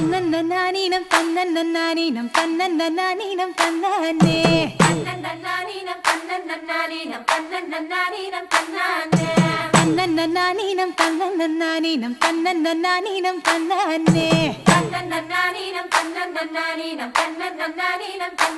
தன்னன்னானீனம் தன்னன்னானீனம் தன்னன்னானீனம் தன்னானே தன்னன்னானீனம் தன்னன்னானீனம் தன்னன்னானீனம் தன்னானே தன்னன்னானீனம் தன்னன்னானீனம் தன்னன்னானீனம் தன்னானே தன்னன்னானீனம் தன்னன்னானீனம் தன்னன்னானீனம் தன்னானே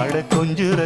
ஆட கொஞ்சுற